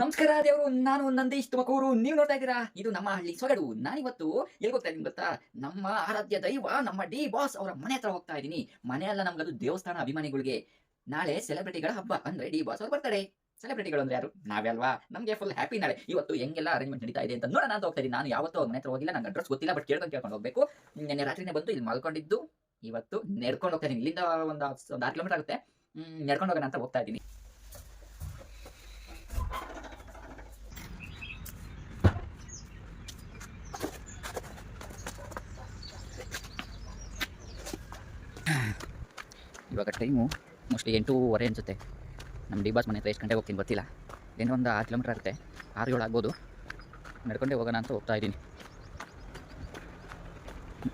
ನಮಸ್ಕಾರ ದೇವರು ನಾನು ನಂದೀಶ್ ತುಮಕೂರು, ನೀವು ನೋಡ್ತಾ ಇದ್ದೀರಾ? ಇದು ನಮ್ಮ ಹಳ್ಳಿ ಸೊಗಡು. ನಾನಿವತ್ತು ಎಲ್ಲಿ ಹೋಗ್ತಾ ಇದ್ದೀನಿ ಗೊತ್ತಾ? ನಮ್ಮ ಆರಾಧ್ಯ ದೈವ, ನಮ್ಮ ಡಿ ಬಾಸ್ ಅವರ ಮನೆ ಹತ್ರ ಹೋಗ್ತಾ ಇದ್ದೀನಿ. ಮನೆ ಅಲ್ಲ ನಮ್ಗದು ದೇವಸ್ಥಾನ ಅಭಿಮಾನಿಗಳಿಗೆ. ನಾಳೆ ಸೆಲೆಬ್ರಿಟಿಗಳ ಹಬ್ಬ. ಅಂದ್ರೆ ಡಿ ಬಾಸ್ ಅವ್ರು ಬರ್ತಾರೆ. ಸೆಲೆಬ್ರಿಟಿಗಳು ಅಂದ್ರೆ ಯಾರು? ನಾವೇ ಅಲ್ವಾ? ನಮಗೆ ಫುಲ್ ಹ್ಯಾಪಿ ನಾಳೆ. ಇವತ್ತು ಹೆಂಗೆಲ್ಲ ಅರೇಂಜ್ಮೆಂಟ್ ನಡೀತಾ ಇದೆ ಅಂತ ನೋಡೋಣ ಅಂತ ಹೋಗ್ತಾ ಇದ್ದೀನಿ. ನಾನು ಯಾವತ್ತೂ ಅವ್ರ ಮನೆ ಹತ್ರ ಹೋಗಿಲ್ಲ. ನಂಗೆ ಅಡ್ರೆಸ್ ಗೊತ್ತಿಲ್ಲ ಬಟ್ ಕೇಳ್ಕೊಂಡು ಕೇಳ್ಕೊಂಡು ಹೋಗ್ಬೇಕು. ನಿನ್ನೆ ರಾತ್ರಿನೇ ಬಂತು ಇಲ್ಲಿ ಮಲ್ಕೊಂಡಿದ್ದು. ಇವತ್ತು ನೆಡ್ಕೊಂಡು ಹೋಗ್ತಾ ಇದ್ದೀನಿ. ಇಲ್ಲಿಂದ ಒಂದು ಒಂದು ಆರು ಕಿಲೋಮೀಟರ್ ಆಗುತ್ತೆ. ನಡ್ಕೊಂಡು ಹೋಗೋಣ ಅಂತ ಹೋಗ್ತಾ ಇದ್ದೀನಿ. ಇವಾಗ ಟೈಮು ಮೋಸ್ಟ್ಲಿ ಎಂಟೂವರೆ ಅನಿಸುತ್ತೆ. ನಮ್ಮ ಡಿ ಬಾಸ್ ಮನೆ ಹತ್ರ ಎಷ್ಟು ಗಂಟೆಗೆ ಹೋಗ್ತೀನಿ ಗೊತ್ತಿಲ್ಲ. ಏನೋ ಒಂದು ಆರು ಕಿಲೋಮೀಟರ್ ಆಗುತ್ತೆ. ಆರು ಏಳು ಆಗ್ಬೋದು. ನಡ್ಕೊಂಡೇ ಹೋಗೋಣ ಅಂತ ಹೋಗ್ತಾ ಇದ್ದೀನಿ.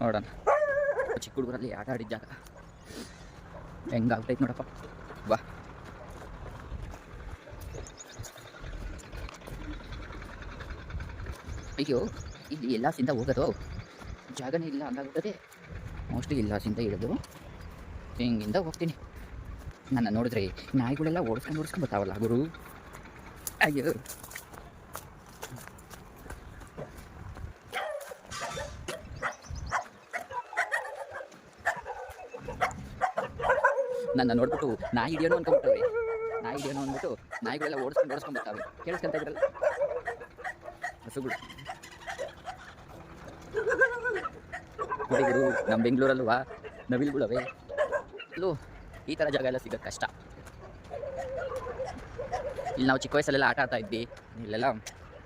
ನೋಡೋಣ. ಚಿಕ್ಕ ಹುಡುಗರಲ್ಲಿ ಆಟ ಆಡಿದ ಜಾಗ. ಹೆಂಗಾಗ್ತೈತೆ ನೋಡಪ್ಪ. ಬಾ. ಅಯ್ಯೋ, ಇಲ್ಲಿ ಎಲ್ಲ ಸಿಂದ ಹೋಗೋದು? ಜಾಗನೇ ಇಲ್ಲ ಹಂಗಾಗುತ್ತದೆ ಮೋಸ್ಟ್ಲಿ ಎಲ್ಲ ಸಿಂದ ಇರೋದು. ಹಿಂಗಿಂದ ಹೋಗ್ತೀನಿ. ನನ್ನ ನೋಡಿದ್ರೆ ನಾಯಿಗಳೆಲ್ಲ ಓಡಿಸ್ಕೊಂಡು ಓಡಿಸ್ಕೊಂಡು ಬರ್ತಾವಲ್ಲ ಗುರು. ಅಯ್ಯೋ. ನನ್ನ ನೋಡ್ಬಿಟ್ಟು ನಾಯಿ ಹಿಡಿಯೋನು ಅನ್ಕೊಂಡ್ಬಿಟ್ಟವೆ ನಾಯಿ ಹಿಡಿಯೋನು ಅಂದ್ಬಿಟ್ಟು ನಾಯಿಗಳೆಲ್ಲ ಓಡಿಸ್ಕೊಂಡು ಓಡಿಸ್ಕೊಂಡು ಬರ್ತಾವೆ ಕೇಳಿಸ್ಕೊಂತ ಇದ್ರಲ್ಲ. ಹಸುಗಳು ನೋಡಿ ಗುರು ನಮ್ಮ ಬೆಂಗಳೂರಲ್ವಾ? ನವಿಲ್ಗಳವೆ. ಅಲ್ಲೂ ಈ ಥರ ಜಾಗ ಎಲ್ಲ ಸಿಗೋದು ಕಷ್ಟ. ಇಲ್ಲಿ ನಾವು ಚಿಕ್ಕ ವಯಸ್ಸಲ್ಲೆಲ್ಲ ಆಟ ಆಡ್ತಾ ಇದ್ವಿ. ಇಲ್ಲೆಲ್ಲ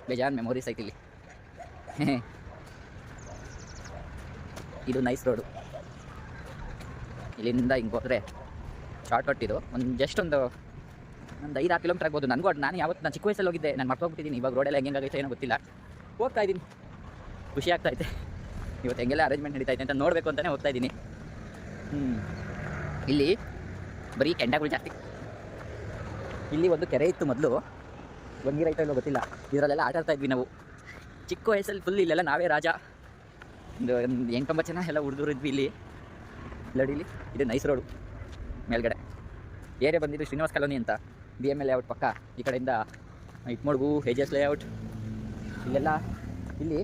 ಬೇಜಾನ್ ಮೆಮೊರೀಸ್ ಐತಿ ಇಲ್ಲಿ. ಇದು ನೈಸ್ ರೋಡು ಇಲ್ಲಿಂದ ಹಿಂಗೆ ಹೋದರೆ ಶಾರ್ಟ್ ಕಟ್ ಇದು. ಒಂದು ಜಸ್ಟ್ ಒಂದು ಒಂದು ಐದು, ಆರು ಕಿಲೋಮೀಟರ್ ಆಗ್ಬೋದು. ನನಗೂ ನಾನು ಯಾವತ್ತು ನಾನು ಚಿಕ್ಕ ವಯಸ್ಸಲ್ಲಿ ಹೋಗಿದ್ದೆ. ನಾನು ಮರ್ತೋಗ್ಬಿಟ್ಟಿದ್ದೀನಿ. ಇವಾಗ ರೋಡೆಲ್ಲ ಹೆಂಗೆ ಆಗೈತೆ ಏನೋ ಗೊತ್ತಿಲ್ಲ. ಹೋಗ್ತಾ ಇದ್ದೀನಿ. ಖುಷಿ ಆಗ್ತಾ ಇದೆ. ಇವತ್ತು ಹೆಂಗೆಲ್ಲ ಅರೇಂಜ್ಮೆಂಟ್ ನಡೀತಾ ಇದೆ ಅಂತ ನೋಡಬೇಕು ಅಂತಲೇ ಹೋಗ್ತಾ ಇದ್ದೀನಿ. ಹ್ಞೂ ಇಲ್ಲಿ ಬರೀ ಕೆಂಡಗಳು ಜಾಸ್ತಿ. ಇಲ್ಲಿ ಒಂದು ಕೆರೆ ಇತ್ತು ಮೊದಲು. ಒಂದು ನೀರೈತೋ ಇಲ್ಲೋ ಗೊತ್ತಿಲ್ಲ. ಇದರಲ್ಲೆಲ್ಲ ಆಟ ಆಡ್ತಾ ಇದ್ವಿ ನಾವು. ಚಿಕ್ಕ ವಯಸ್ಸಲ್ಲಿ ಫುಲ್ ಇಲ್ಲೆಲ್ಲ ನಾವೇ ರಾಜ. ಒಂದು ಎಂಟೊಂಬತ್ತು ಜನ ಎಲ್ಲ ಇದ್ವಿ ಇಲ್ಲಿ. ಲಡಿಲಿ ಇದು ನೈಸ್ ರೋಡು ಮೇಲ್ಗಡೆ. ಏರಿಯಾ ಬಂದಿದ್ದು ಶ್ರೀನಿವಾಸ್ ಕಾಲೋನಿ ಅಂತ. ಬಿ ಎಂ ಎಲ್ ಲೇಔಟ್ ಪಕ್ಕ. ಈ ಕಡೆಯಿಂದ ಇಟ್ಮೊಡ್ಗು ಹೇಜಸ್ ಲೇಔಟ್ ಇಲ್ಲೆಲ್ಲ, ಇಲ್ಲಿ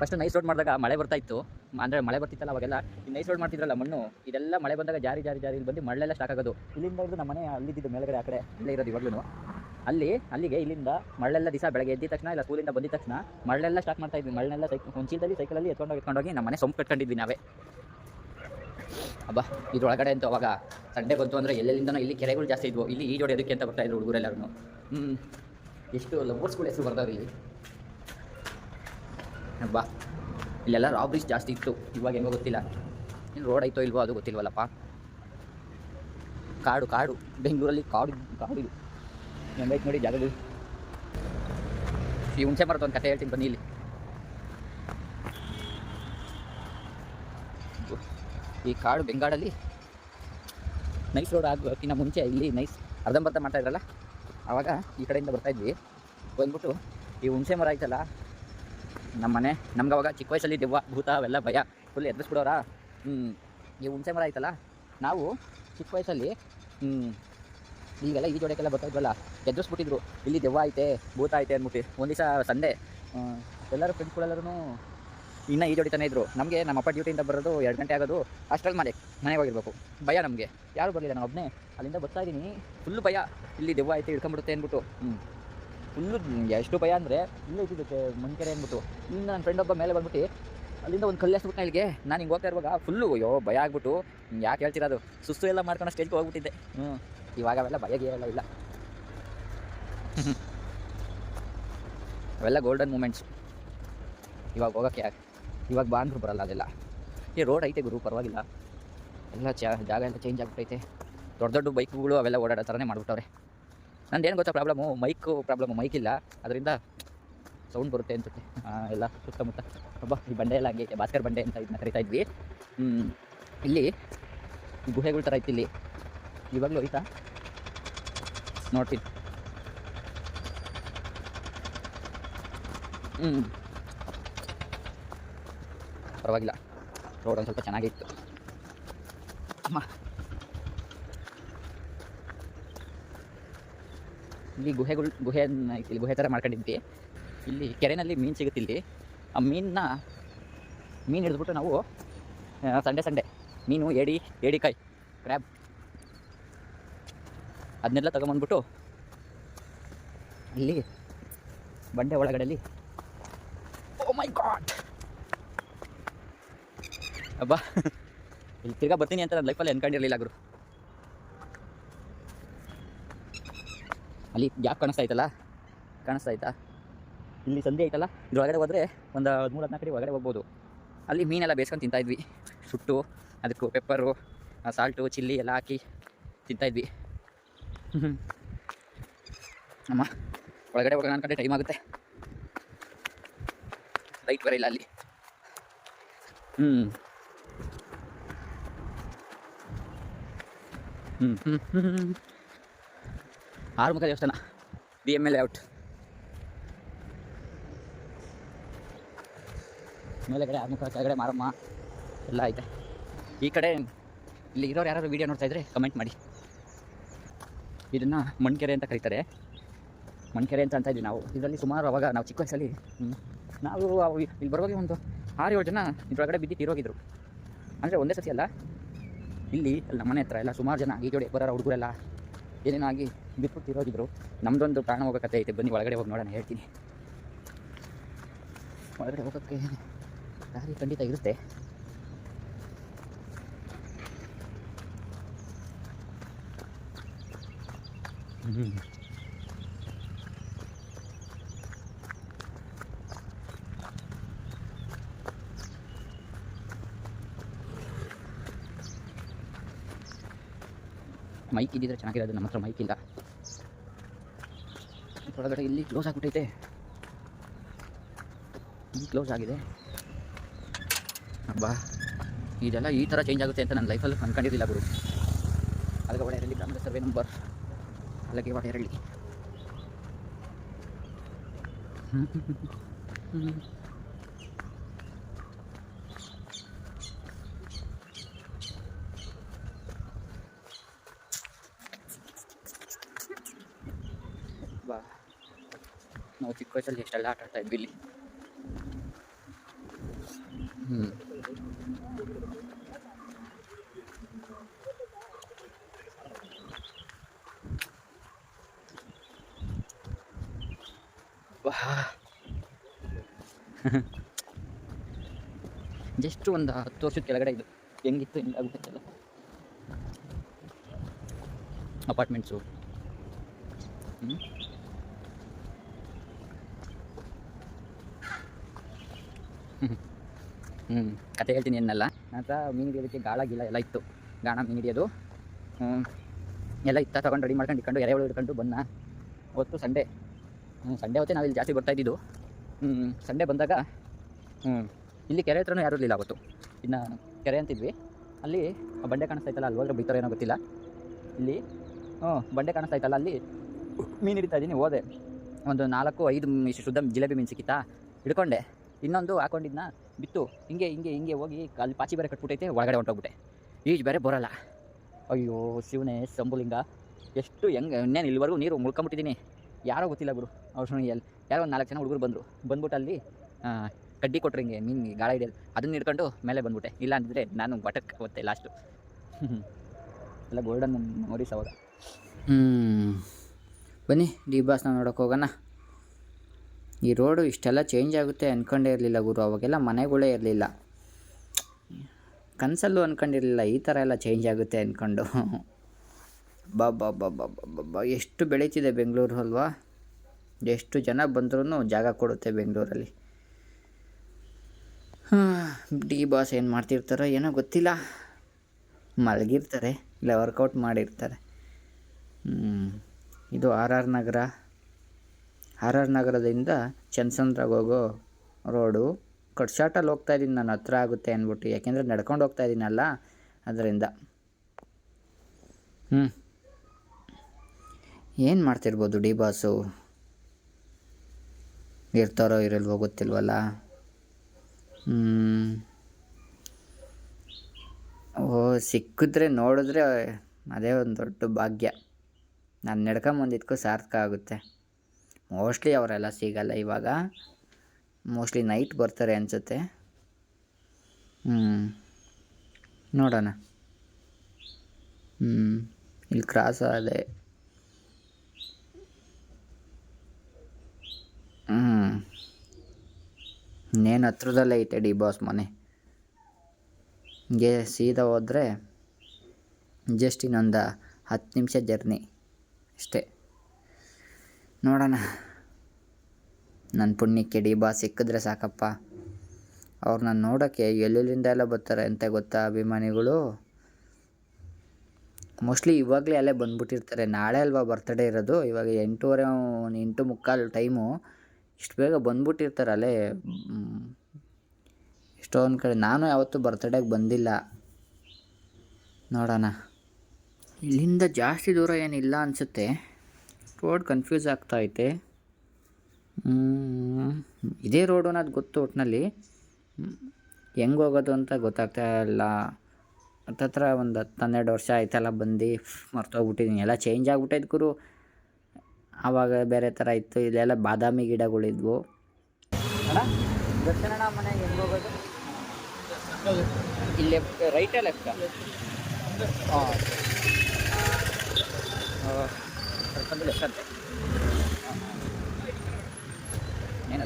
ಫಸ್ಟ್ ನೈಸ್ ರೋಡ್ ಮಾಡಿದಾಗ ಮಳೆ ಬರ್ತಾ ಇತ್ತು. ಅಂದರೆ ಮಳೆ ಬರ್ತಿತ್ತಲ್ಲ ಅವಾಗೆಲ್ಲ, ಈ ನೈಸ್ ರೋಡ್ ಮಾಡ್ತಿದ್ರಲ್ಲ ಮಣ್ಣು, ಇದೆಲ್ಲ ಮಳೆ ಬಂದಾಗ ಜಾರಿ ಜಾರಿ ಜಾರಿ ಬಂದು ಮಳೆಲ್ಲ ಸ್ಟಾಕ್ ಆಗೋದು. ಇಲ್ಲಿಂದ ಹಿಡಿದು ನಮ್ಮ ಮನೆ ಅಲ್ಲಿದ್ದು ಮೇಲ್ಗಡೆ, ಆ ಕಡೆ ಇಲ್ಲೇ ಇರೋದು ಇವಾಗ್ಲೂ ಅಲ್ಲಿ, ಅಲ್ಲಿಗೆ ಇಲ್ಲಿಂದ ಮಳೆಲ್ಲ ದಿವಸ ಬೆಳಗ್ಗೆ ಎದ್ದ ತಕ್ಷಣ ಇಲ್ಲ ಸ್ಕೂಲಿಂದ ಬಂದಿದ ತಕ್ಷಣ ಮಳೆಲ್ಲ ಸ್ಟಾಕ್ ಮಾಡ್ತಾ ಇದ್ವಿ. ಮಳೆಲ್ಲ ಸೈಕ್ ಒಂದು ಚೀಲದಲ್ಲಿ ಸೈಕಲಲ್ಲಿ ಎತ್ಕೊಂಡೋಗಿ ಎತ್ಕೊಂಡೋಗಿ ನಮ್ಮ ಮನೆ ಸೊಂಪು ಕಟ್ಕೊಂಡಿದ್ವಿ ನಾವೇ. ಅಬ್ಬಾ ಇದ್ರೊಳಗಡೆ ಅಂತೂ ಅವಾಗ ಸಂಡೆ ಬಂತು ಅಂದರೆ ಎಲ್ಲೆಲ್ಲಿಂದನೋ ಇಲ್ಲಿ ಕೆರೆಗಳು ಜಾಸ್ತಿ ಇದ್ವು. ಇಲ್ಲಿ ಈ ಜೋಡಿ ಅದಕ್ಕೆ ಅಂತ ಬರ್ತಾ ಇದ್ರು ಹುಡುಗರೆಲ್ಲರೂ. ಹ್ಞೂ ಎಷ್ಟು ಲವರ್ಸ್ಗಳು ಹೆಸರು ಅಬ್ಬಾ. ಇಲ್ಲೆಲ್ಲ ರಾಬ್ರೀಸ್ ಜಾಸ್ತಿ ಇತ್ತು. ಇವಾಗ ಹೆಂಗೋ ಗೊತ್ತಿಲ್ಲ. ಇಲ್ಲಿ ರೋಡ್ ಐತೋ ಇಲ್ವೋ ಅದು ಗೊತ್ತಿಲ್ವಲ್ಲಪ್ಪ. ಕಾಡು ಕಾಡು. ಬೆಂಗಳೂರಲ್ಲಿ ಕಾಡು ಕಾಡು ಇದು. ಹೆಂಗೈತೆ ನೋಡಿ ಜಾಗಗಳು ಈ ಹುಣಸೆ ಮರದ ಒಂದು ಕತೆ ಹೇಳ್ತೀನಿ ಬನ್ನಿ ಇಲ್ಲಿ. ಈ ಕಾಡು ಬೆಂಗಾಡಲ್ಲಿ ನೈಸ್ ರೋಡ್ ಆಗೋಕ್ಕಿಂತ ಮುಂಚೆ ಇಲ್ಲಿ ನೈಸ್ ಅರ್ಧಂಬರ್ಧ ಮಾಡ್ತಾ ಇದ್ರಲ್ಲ? ಆವಾಗ ಈ ಕಡೆಯಿಂದ ಬರ್ತಾ ಇದ್ವಿ. ಬಂದ್ಬಿಟ್ಟು ಈ ಹುಣಸೆ ಮರ ಐತಲ್ಲ ನಮ್ಮ ಮನೆ. ನಮ್ಗೆ ಅವಾಗ ಚಿಕ್ಕ ವಯಸ್ಸಲ್ಲಿ ದೆವ್ವ, ಭೂತ ಅವೆಲ್ಲ ಭಯ. ಫುಲ್ ಎದುರಿಸ್ಬಿಡೋರ? ಈ ಹುಣಸೆ ಮರ ಐತಲ್ಲ ನಾವು ಚಿಕ್ಕ ವಯಸ್ಸಲ್ಲಿ ಈಗೆಲ್ಲ ಈ ಜೋಡಕ್ಕೆಲ್ಲ ಬರ್ತಾಯಿದ್ವಲ್ಲ ಎದುರಿಸ್ಬಿಟ್ಟಿದ್ರು. ಇಲ್ಲಿ ದೆವ್ವ ಐತೆ, ಭೂತ ಐತೆ ಅಂದ್ಬಿಟ್ಟು. ಒಂದು ದಿವಸ ಸಂಡೆ ಎಲ್ಲರೂ ಫ್ರೆಂಡ್ಸ್ಗಳೆಲ್ಲರೂ ಇನ್ನೂ ಈ ಜೋಡಿತಾನೆ ಇದ್ರು. ನಮಗೆ ನಮ್ಮ ಅಪ್ಪ ಡ್ಯೂಟಿಯಿಂದ ಬರೋದು ಎರಡು ಗಂಟೆ ಆಗೋದು. ಅಷ್ಟರಲ್ಲಿ ಮನೆ ಮನೆಗೆ ಹೋಗಿರ್ಬೇಕು ಭಯ ನಮಗೆ. ಯಾರು ಬರಲಿಲ್ಲ, ನಾನು ಒಬ್ಬನೇ ಅಲ್ಲಿಂದ ಬರ್ತಾ ಇದ್ದೀನಿ. ಫುಲ್ ಭಯ. ಇಲ್ಲಿ ದೆವ್ವ ಐತೆ ಹಿಡ್ಕೊಂಬಿಡುತ್ತೆ ಅಂದ್ಬಿಟ್ಟು. ಹ್ಞೂ ಫುಲ್ಲು ಎಷ್ಟು ಭಯ ಅಂದರೆ ಇಲ್ಲೇ ಇದ್ದಿದ್ದಕ್ಕೆ ಮುಂಕೆರೆ ಅಂದ್ಬಿಟ್ಟು. ಇನ್ನು ನನ್ನ ಫ್ರೆಂಡ್ ಒಬ್ಬ ಮೇಲೆ ಬಂದ್ಬಿಟ್ಟು, ಅಲ್ಲಿಂದ ಒಂದು ಕಲ್ಲು ಎಸ್ಬಿಟ್ಟು ಇಲ್ಲಿಗೆ. ನಾನು ಹಿಂಗೆ ಹೋಗ್ತಾ ಇರುವಾಗ ಫುಲ್ಲು ಅಯ್ಯೋ, ಭಯ ಆಗ್ಬಿಟ್ಟು ಯಾಕೆ ಹೇಳ್ತಿರೋದು ಸುಸ್ತು ಎಲ್ಲ ಮಾಡ್ಕೊಂಡು ಸ್ಟೇಜ್ಗೆ ಹೋಗ್ಬಿಟ್ಟಿದ್ದೆ. ಹ್ಞೂ ಇವಾಗ ಅವೆಲ್ಲ ಭಯ ಇರೋಲ್ಲ ಎಲ್ಲ ಇಲ್ಲ. ಅವೆಲ್ಲ ಗೋಲ್ಡನ್ ಮೂಮೆಂಟ್ಸ್ ಇವಾಗ ಹೋಗೋಕ್ಕೆ ಯಾಕೆ ಇವಾಗ ಬಾ ಅಂದ್ರೂ ಬರಲ್ಲ ಅದೆಲ್ಲ. ಈ ರೋಡ್ ಐತೆ ಗುರು, ಪರವಾಗಿಲ್ಲ. ಎಲ್ಲ ಚ ಜಾಗ ಎಲ್ಲ ಚೇಂಜ್ ಆಗ್ಬಿಟ್ಟೈತೆ. ದೊಡ್ಡ ದೊಡ್ಡ ಬೈಕ್ಗಳು ಅವೆಲ್ಲ ಓಡಾಡೋ ಥರನೇ ಮಾಡ್ಬಿಟ್ಟವ್ರೆ. ನಂದು ಏನು ಗೊತ್ತಾ ಪ್ರಾಬ್ಲಮು? ಮೈಕು ಪ್ರಾಬ್ಲಮು, ಮೈಕ್ ಇಲ್ಲ. ಅದರಿಂದ ಸೌಂಡ್ ಬರುತ್ತೆ ಅನ್ಸುತ್ತೆ. ಎಲ್ಲ ಸುತ್ತಮುತ್ತ. ಒಬ್ಬ ಈ ಬಂಡೆ ಎಲ್ಲ ಹಂಗೆ ಭಾಸ್ಕರ್ ಬಂಡೆ ಅಂತ ಇದನ್ನ ಕರಿತಾ ಇದ್ವಿ. ಇಲ್ಲಿ ಗುಹೆಗಳ ಥರ ಇತ್ತು ಇಲ್ಲಿ. ಇವಾಗಲೂ ಐತಾ? ನೋಡ್ತೀನಿ. ಹ್ಞೂ ಪರವಾಗಿಲ್ಲ. ರೋಡ್ ಒಂದು ಸ್ವಲ್ಪ ಚೆನ್ನಾಗಿತ್ತು ಅಮ್ಮ. ಇಲ್ಲಿ ಗುಹೆಗಳು ಗುಹೆ ಇಲ್ಲಿ ಗುಹೆ ಥರ ಮಾಡ್ಕೊಂಡಿದ್ವಿ. ಇಲ್ಲಿ ಕೆರೆಯಲ್ಲಿ ಮೀನು ಸಿಗುತ್ತೆ ಇಲ್ಲಿ. ಆ ಮೀನನ್ನ ಮೀನು ಹಿಡಿದ್ಬಿಟ್ಟು ನಾವು ಸಂಡೆ ಸಂಡೆ ಮೀನು ಏಡಿ ಏಡಿಕಾಯಿ, ಕ್ರ್ಯಾಬ್ ಅದನ್ನೆಲ್ಲ ತಗೊಂಬಂದ್ಬಿಟ್ಟು ಇಲ್ಲಿ ಬಂಡೆ ಒಳಗಡೆಯಲ್ಲಿ ಓ ಮೈ ಗಾಡ್ ಅಬ್ಬಾ, ಇಲ್ಲಿ ತಿರ್ಗಾ ಬರ್ತೀನಿ ಅಂತ ನನ್ನ ಲೈಫಲ್ಲಿ ಅನ್ಕೊಂಡಿರಲಿಲ್ಲ ಗುರು. ಅಲ್ಲಿ ಗ್ಯಾಪ್ ಕಾಣಿಸ್ತಾ ಐತಲ್ಲ? ಕಾಣಿಸ್ತಾ ಆಯ್ತಾ ಇಲ್ಲಿ ಸಂಧಿ ಐತಲ್ಲ? ಇದ್ರೊಳಗಡೆ ಹೋದ್ರೆ ಒಂದು ಹದಿಮೂರು, ಹದಿನಾಲ್ಕು ಕಡೆ ಒಳಗಡೆ ಹೋಗ್ಬೋದು. ಅಲ್ಲಿ ಮೀನೆಲ್ಲ ಬೇಯಿಸ್ಕೊಂಡು ತಿಂತಾಯಿದ್ವಿ ಸುಟ್ಟು, ಅದಕ್ಕೂ ಪೆಪ್ಪರು ಸಾಲ್ಟು ಚಿಲ್ಲಿ ಎಲ್ಲ ಹಾಕಿ ತಿಂತಾಯಿದ್ವಿ ಅಮ್ಮ, ಒಳಗಡೆ ಹೋಗೋಣ ಅನ್ಕೊಂಡೆ ಟೈಮ್ ಆಗುತ್ತೆ. ಲೈಟ್ ಬರ ಇಲ್ಲ ಅಲ್ಲಿ ಹ್ಞೂ ಹ್ಞೂ ಹ್ಞೂ ಹ್ಞೂ ಆರುಮುಖ ದೇವಸ್ಥಾನ. ಬಿ ಎಂ ಎಲ್ ಔಟ್ ಮೇಲೆಗಡೆ ಆರುಮುಖ ಕೆಳಗಡೆ ಮಾರಮ್ಮ ಎಲ್ಲ ಐತೆ. ಈ ಕಡೆ ಇಲ್ಲಿ ಇರೋರು ಯಾರು ವೀಡಿಯೋ ನೋಡ್ತಾ ಇದ್ರೆ ಕಮೆಂಟ್ ಮಾಡಿ. ಇದನ್ನು ಮಣ್ಕೆರೆ ಅಂತ ಕರೀತಾರೆ. ಮಣ್ಕೆರೆ ಅಂತ ಅಂತ ಇದ್ವಿ ನಾವು. ಇದರಲ್ಲಿ ಸುಮಾರು ಅವಾಗ ನಾವು ಚಿಕ್ಕ ವಯಸ್ಸಲ್ಲಿ ನಾವು ಇಲ್ಲಿ ಬರುವಾಗ ಒಂದು ಆರು ಏಳು ಜನ ಇದ್ರೊಳಗಡೆ ಬಿದ್ದು ತೀರೋಗಿದ್ರು. ಅಂದರೆ ಒಂದೇ ಸತಿ ಅಲ್ಲ. ಇಲ್ಲಿ ಅಲ್ಲಿ ಮನೆ ಹತ್ರ ಎಲ್ಲ ಸುಮಾರು ಜನ ಈ ಜೋಡಿ ಬರೋರ ಹುಡುಗರೆಲ್ಲ ಏನೇನೋ ಆಗಿ ಬಿಟ್ಬಿಟ್ಟು ಇರೋಗಿದ್ರು ನಮ್ಮದೊಂದು ಪ್ರಾಣ ಹೋಗೋ ಕಥೆ ಐತೆ. ಬನ್ನಿ, ಒಳಗಡೆ ಹೋಗಿ ನೋಡೋಣ, ಹೇಳ್ತೀನಿ. ಒಳಗಡೆ ಹೋಗೋಕ್ಕೆ ದಾರಿ ಖಂಡಿತ ಇರುತ್ತೆ. ಹ್ಮ್. ಮೈಕ್ ಇದ್ದಿದ್ರೆ ಚೆನ್ನಾಗಿರೋದು, ನಮ್ಮ ಹತ್ರ ಮೈಕ್ ಇಲ್ಲ. ಒಳಗಡೆ ಇಲ್ಲಿ ಕ್ಲೋಸ್ ಆಗಿಬಿಟ್ಟೈತೆ. ಇಲ್ಲಿ ಕ್ಲೋಸ್ ಆಗಿದೆ. ಅಬ್ಬಾ, ಇದೆಲ್ಲ ಈ ಥರ ಚೇಂಜ್ ಆಗುತ್ತೆ ಅಂತ ನನ್ನ ಲೈಫಲ್ಲಿ ಅನ್ಕೊಂಡಿರಲಿಲ್ಲ ಗುರು. ಅಲ್ಲಿಗೆ ಒಡೆಯರಲ್ಲಿ ಗ್ರಾಮದ ಸರ್ವೆ ನಂಬರ್ ಅಲ್ಲಿಗೆ ಒಡೆಯರಳ್ಳಿ ಬಾ ನಾವು ಚಿಕ್ಕ ವಯಸ್ಸಲ್ಲಿ ಎಷ್ಟೆಲ್ಲ ಆಟ ಆಡ್ತಾ ಇದ್ವಿ ಇಲ್ಲಿ ಹ್ಞೂ ಜಸ್ಟ್ ಒಂದು ಹತ್ತು ವರ್ಷದ ಕೆಳಗಡೆ ಇದು. ಹೆಂಗಿತ್ತು ಹೆಂಗಾಗುತ್ತಲ್ಲ ಅಪಾರ್ಟ್ಮೆಂಟ್ಸು ಹ್ಞೂ ಹ್ಞೂ ಕತೆ ಹೇಳ್ತೀನಿ ಏನಲ್ಲ ನಂತರ ಮೀನು ಹಿಡಿಯೋದಕ್ಕೆ ಗಾಳ ಗೀಳ ಎಲ್ಲ ಇತ್ತು. ಗಾಣ ಮೀನು ಹಿಡಿಯೋದು. ಹ್ಞೂ ಎಲ್ಲ ಇತ್ತ. ತೊಗೊಂಡು ರೆಡಿ ಮಾಡ್ಕೊಂಡು ಇಟ್ಕೊಂಡು ಎರೆಹುಳು ಹಿಡ್ಕೊಂಡು ಬಂದ. ಹೊತ್ತು ಸಂಡೇ. ಹ್ಞೂ ಸಂಡೇ ಹೊತ್ತೇ ನಾವಿಲ್ಲಿ ಜಾಸ್ತಿ ಬರ್ತಾ ಇದ್ದಿದ್ದು. ಹ್ಞೂ ಸಂಡೆ ಬಂದಾಗ ಹ್ಞೂ ಇಲ್ಲಿ ಕೆರೆ ಹತ್ರನೂ ಯಾರೂ ಇರಲಿಲ್ಲ ಅವತ್ತು. ಇನ್ನು ಕೆರೆ ಅಂತಿದ್ವಿ. ಅಲ್ಲಿ ಬಂಡೆ ಕಾಣಿಸ್ತಾ ಇತ್ತಲ್ಲ, ಅಲ್ಲಿ ಹೋದ್ರೆ ಬೈತಾರೋ ಏನೋ ಗೊತ್ತಿಲ್ಲ. ಇಲ್ಲಿ ಹ್ಞೂ ಬಂಡೆ ಕಾಣಿಸ್ತಾ ಇತ್ತಲ್ಲ, ಅಲ್ಲಿ ಮೀನು ಹಿಡಿತಾ ಇದ್ದೀನಿ, ಹೋದೆ. ಒಂದು ನಾಲ್ಕು, ಐದು ಶುದ್ಧ ಜಿಲೇಬಿ ಮೀನು ಸಿಕ್ಕಿತ್ತಾ, ಹಿಡ್ಕೊಂಡೆ. ಇನ್ನೊಂದು ಹಾಕೊಂಡಿದ್ನ, ಬಿತ್ತು. ಹಿಂಗೆ ಹಿಂಗೆ ಹಿಂಗೆ ಹೋಗಿ ಅಲ್ಲಿ ಪಾಚಿ ಬೇರೆ ಕಟ್ಬಿಟ್ಟೈತೆ, ಒಳಗಡೆ ಹೊಂಟೋಗ್ಬಿಟ್ಟೆ. ಈಜು ಬೇರೆ ಬರೋಲ್ಲ. ಅಯ್ಯೋ, ಶಿವನೇ, ಸಂಬುಲಿಂಗ. ಎಷ್ಟು ಹೆಂಗೆ, ಇನ್ನೇನು ಇಲ್ಲಿವರೆಗೂ ನೀರು ಮುಳ್ಕೊಂಬಿಟ್ಟಿದ್ದೀನಿ ಯಾರೋ ಗೊತ್ತಿಲ್ಲ ಗುರು. ಅವ್ರು ಎಲ್ಲಿ ಯಾರೋ ಒಂದು ನಾಲ್ಕು ಜನ ಹುಡುಗರು ಬಂದರು. ಬಂದ್ಬಿಟ್ಟು ಅಲ್ಲಿ ಕಡ್ಡಿ ಕೊಟ್ರು ಹಿಂಗೆ, ಮೀನು ಗಾಳ ಇದೆ. ಅದನ್ನ ಹಿಡ್ಕೊಂಡು ಮೇಲೆ ಬಂದ್ಬಿಟ್ಟೆ. ಇಲ್ಲ ಅಂದಿದ್ರೆ ನಾನು ಬಟಕ್ ಓದ್ತೆ ಲಾಸ್ಟು ಎಲ್ಲ ಗೋಲ್ಡನ್ ಮೋರಿಸ್ ಅವಾಗ. ಹ್ಞೂ ಬನ್ನಿ ಡಿ ಬಾಸ್ನ ನೋಡೋಕೆ ಹೋಗೋಣ. ಈ ರೋಡು ಇಷ್ಟೆಲ್ಲ ಚೇಂಜ್ ಆಗುತ್ತೆ ಅಂದ್ಕೊಂಡೇ ಇರಲಿಲ್ಲ ಗುರು, ಅವಾಗೆಲ್ಲ ಮನೆಗಳೇ ಇರಲಿಲ್ಲ. ಕನಸಲ್ಲೂ ಅಂದ್ಕೊಂಡಿರಲಿಲ್ಲ ಈ ಥರ ಎಲ್ಲ ಚೇಂಜ್ ಆಗುತ್ತೆ ಅಂದ್ಕೊಂಡು ಬಾ ಬಾ ಬಾ ಬಾ ಬಾ ಎಷ್ಟು ಬೆಳೀತಿದೆ ಬೆಂಗಳೂರು ಅಲ್ವಾ? ಎಷ್ಟು ಜನ ಬಂದ್ರೂ ಜಾಗ ಕೊಡುತ್ತೆ ಬೆಂಗಳೂರಲ್ಲಿ. ಡಿ ಬಾಸ್ ಏನು ಮಾಡ್ತಿರ್ತಾರೋ ಏನೋ ಗೊತ್ತಿಲ್ಲ. ಮಲಗಿರ್ತಾರೆ, ಇಲ್ಲ ವರ್ಕೌಟ್ ಮಾಡಿರ್ತಾರೆ. ಇದು R R Nagar. R R ನಗರದಿಂದ ಚನ್ಸಂದ್ರಾಗ ಹೋಗೋ ರೋಡು ಕಟ್ ಶಾರ್ಟಲ್ಲಿ ಹೋಗ್ತಾ ಇದ್ದೀನಿ ನಾನು ಹತ್ರ ಆಗುತ್ತೆ ಅಂದ್ಬಿಟ್ಟು. ಯಾಕೆಂದರೆ ನಡ್ಕೊಂಡು ಹೋಗ್ತಾ ಇದ್ದೀನಲ್ಲ ಅದರಿಂದ. ಹ್ಞೂ ಏನು ಮಾಡ್ತಿರ್ಬೋದು ಡಿ ಬಾಸು? ಇರ್ತಾರೋ ಇರಲ್ವೋ ಗೊತ್ತಿಲ್ವಲ್ಲ? ಓ, ಸಿಕ್ಕಿದ್ರೆ ನೋಡಿದ್ರೆ ಅದೇ ಒಂದು ದೊಡ್ಡ ಭಾಗ್ಯ. ನಾನು ನಡ್ಕೊಂಬಂದಿದ್ದಕ್ಕೂ ಸಾರ್ಥಕ ಆಗುತ್ತೆ. ಮೋಸ್ಟ್ಲಿ ಅವರೆಲ್ಲ ಸಿಗಲ್ಲ ಇವಾಗ. ಮೋಸ್ಟ್ಲಿ ನೈಟ್ ಬರ್ತಾರೆ ಅನಿಸುತ್ತೆ. ಹ್ಞೂ ನೋಡೋಣ. ಹ್ಞೂ ಇಲ್ಲಿ ಕ್ರಾಸ್ ಆದೆ. ಹ್ಞೂ ಇನ್ನೇನು ಹತ್ರದಲ್ಲೇ ಐತೆ ಡಿ ಬಾಸ್ ಮನೆ. ಹಿಂಗೆ ಸೀದಾ ಹೋದರೆ ಜಸ್ಟ್ ಇನ್ನೊಂದು ಹತ್ತು ನಿಮಿಷ ಜರ್ನಿ ಅಷ್ಟೇ. ನೋಡೋಣ. ನನ್ನ ಪುಣ್ಯಕ್ಕೆ ಡಿ ಬಾ ಸಿಕ್ಕಿದ್ರೆ ಸಾಕಪ್ಪ. ಅವ್ರನ್ನ ನೋಡೋಕ್ಕೆ ಎಲ್ಲೆಲ್ಲಿಂದ ಎಲ್ಲ ಬರ್ತಾರೆ ಅಂತ ಗೊತ್ತಾ ಅಭಿಮಾನಿಗಳು? ಮೋಸ್ಟ್ಲಿ ಇವಾಗಲೇ ಅಲ್ಲೇ ಬಂದುಬಿಟ್ಟಿರ್ತಾರೆ. ನಾಳೆ ಅಲ್ವಾ ಬರ್ತಡೇ ಇರೋದು? ಇವಾಗ ಎಂಟೂವರೆ ಎಂಟು ಮುಕ್ಕಾಲು ಟೈಮು ಇಷ್ಟು ಬೇಗ ಬಂದ್ಬಿಟ್ಟಿರ್ತಾರೆ ಅಲ್ಲೇ. ಎಷ್ಟೊಂದು ಕಡೆ. ನಾನು ಯಾವತ್ತೂ ಬರ್ತಡೇಗೆ ಬಂದಿಲ್ಲ. ನೋಡೋಣ. ಇಲ್ಲಿಂದ ಜಾಸ್ತಿ ದೂರ ಏನಿಲ್ಲ ಅನಿಸುತ್ತೆ. ರೋಡ್ ಕನ್ಫ್ಯೂಸ್ ಆಗ್ತಾ ಐತೆ. ಇದೇ ರೋಡು ಅನ್ನೋದು ಗೊತ್ತು ಒಟ್ಟಿನಲ್ಲಿ ಹೆಂಗೆ ಹೋಗೋದು ಅಂತ ಗೊತ್ತಾಗ್ತಾ ಇಲ್ಲ. ಹತ್ತತ್ರ ಒಂದು ಹತ್ತು ಹನ್ನೆರಡು ವರ್ಷ ಆಯ್ತಲ್ಲ ಬಂದು. ಮರ್ತೋಗ್ಬಿಟ್ಟಿದ್ದೀನಿ ಎಲ್ಲ ಚೇಂಜ್ ಆಗ್ಬಿಟ್ಟೈತೆ ಗುರು. ಆವಾಗ ಬೇರೆ ಥರ ಇತ್ತು. ಇಲ್ಲೆಲ್ಲ ಬಾದಾಮಿ ಗಿಡಗಳಿದ್ವು. ಇಲ್ಲಿ ರೈಟೇ ಲೆಫ್ಟ ಹಾಂ ಕರ್ಕೊಂಡು ಲೆಫ್ಟ್ ಅಂತೆ ಏನು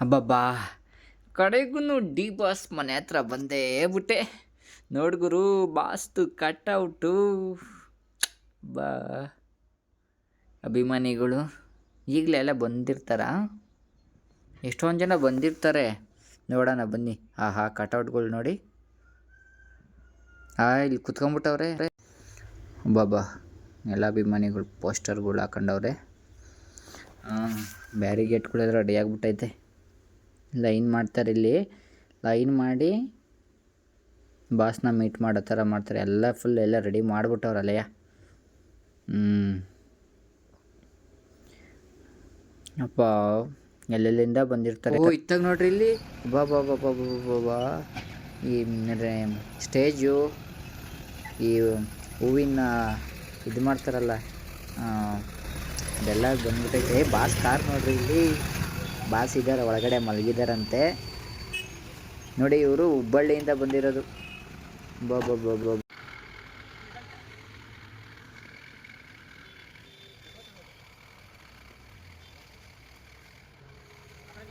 ಅಬ್ಬಬ್ಬಾ ಕಡೆಗೂ ಡಿ ಬಾಸ್ ಮನೆ ಹತ್ರ ಬಂದೇ ಬಿಟ್ಟೆ. ನೋಡ್ಗುರು ಬಾಸ್ತು ಕಟ್ಔಟು. ಬಾ. ಅಭಿಮಾನಿಗಳು, ಈಗಲೇ ಎಲ್ಲ ಬಂದಿರ್ತಾರಾ? ಎಷ್ಟೊಂದು ಜನ ಬಂದಿರ್ತಾರೆ. ನೋಡೋಣ ಬನ್ನಿ. ಆಹಾ ಕಟೌಟ್ಗಳು ನೋಡಿ. ಆ ಇಲ್ಲಿ ಕುತ್ಕೊಂಡ್ಬಿಟ್ಟವ್ರೆ ಬಾಬಾ ಎಲ್ಲ ಅಭಿಮಾನಿಗಳು ಪೋಸ್ಟರ್ಗಳು ಹಾಕೊಂಡವ್ರೆ. ಬ್ಯಾರಿಗೇಟ್ಗಳೆಲ್ಲ ರೆಡಿ ಆಗಿಬಿಟ್ಟೈತೆ. ಲೈನ್ ಮಾಡ್ತಾರೆ ಇಲ್ಲಿ. ಲೈನ್ ಮಾಡಿ ಬಾಸ್ನ ಮೀಟ್ ಮಾಡೋ ಥರ ಮಾಡ್ತಾರೆ. ಎಲ್ಲ ಫುಲ್ ಎಲ್ಲ ರೆಡಿ ಮಾಡಿಬಿಟ್ಟವ್ರಲ್ಲಯ್ಯ ಹ್ಞೂ ಅಪ್ಪ ಎಲ್ಲೆಲ್ಲಿಂದ ಬಂದಿರ್ತಾರೆ? ಓ ಇತ್ತಾಗ ನೋಡ್ರಿ ಇಲ್ಲಿ. ಬಾ ಬಾ ಬಾ ಬಾ ಬಾ ಬಾ ಈ ಸ್ಟೇಜು ಈ ಹೂವಿನ ಇದು ಮಾಡ್ತಾರಲ್ಲ ಅದೆಲ್ಲ ಬಂದ್ಬಿಟ್ಟೈತೆ ಬಾಸ್ ಕಾರ್ ನೋಡ್ರಿ ಇಲ್ಲಿ. ಬಾಸ್ ಇದ್ದಾರೆ ಒಳಗಡೆ ಮಲಗಿದಾರಂತೆ. ನೋಡಿ, ಇವರು ಹುಬ್ಬಳ್ಳಿಯಿಂದ ಬಂದಿರೋದು.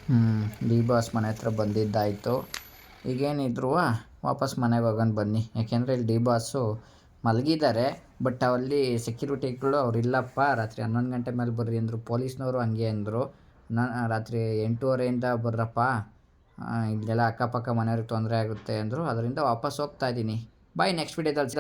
ಹ್ಞೂ ಡಿ ಬಾಸ್ ಮನೆ ಹತ್ರ ಬಂದಿದ್ದಾಯಿತು. ಈಗೇನಿದ್ರು ವಾಪಸ್ ಮನೆಗೆ ಹೋಗೋಣ ಬನ್ನಿ. ಯಾಕೆಂದರೆ ಇಲ್ಲಿ ಡಿ ಬಾಸು ಮಲಗಿದ್ದಾರೆ ಬಟ್ ಅಲ್ಲಿ ಸೆಕ್ಯೂರಿಟಿಗಳು ಅವ್ರು ಇಲ್ಲಪ್ಪ, ರಾತ್ರಿ ಹನ್ನೊಂದು ಗಂಟೆ ಮೇಲೆ ಬರ್ರಿ ಅಂದರು. ಪೊಲೀಸ್ನವರು ಹಂಗೆ ಅಂದರು. ನಾನು ರಾತ್ರಿ ಎಂಟೂವರೆಯಿಂದ ಬರ್ರಪ್ಪ ಇಲ್ಲೆಲ್ಲ ಅಕ್ಕಪಕ್ಕ ಮನೆಯವ್ರಿಗೆ ತೊಂದರೆ ಆಗುತ್ತೆ ಅಂದರು. ಅದರಿಂದ ವಾಪಸ್ ಹೋಗ್ತಾ ಇದ್ದೀನಿ ಬಾಯ್ ನೆಕ್ಸ್ಟ್ ವಿಡಿಯೋದಲ್ಲಿ